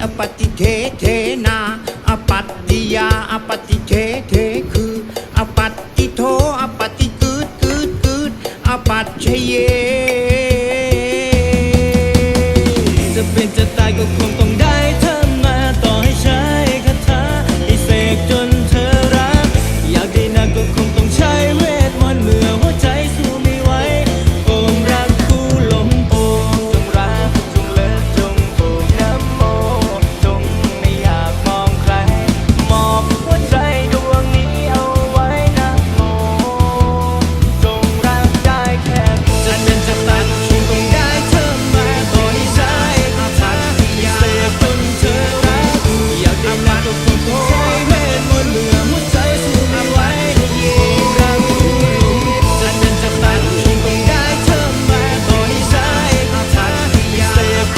อปฏิเทเทนาอปัตติยาอปฏิเทเทคืออปัตติโทอปฏิกืดกืดกืดอปัตชเย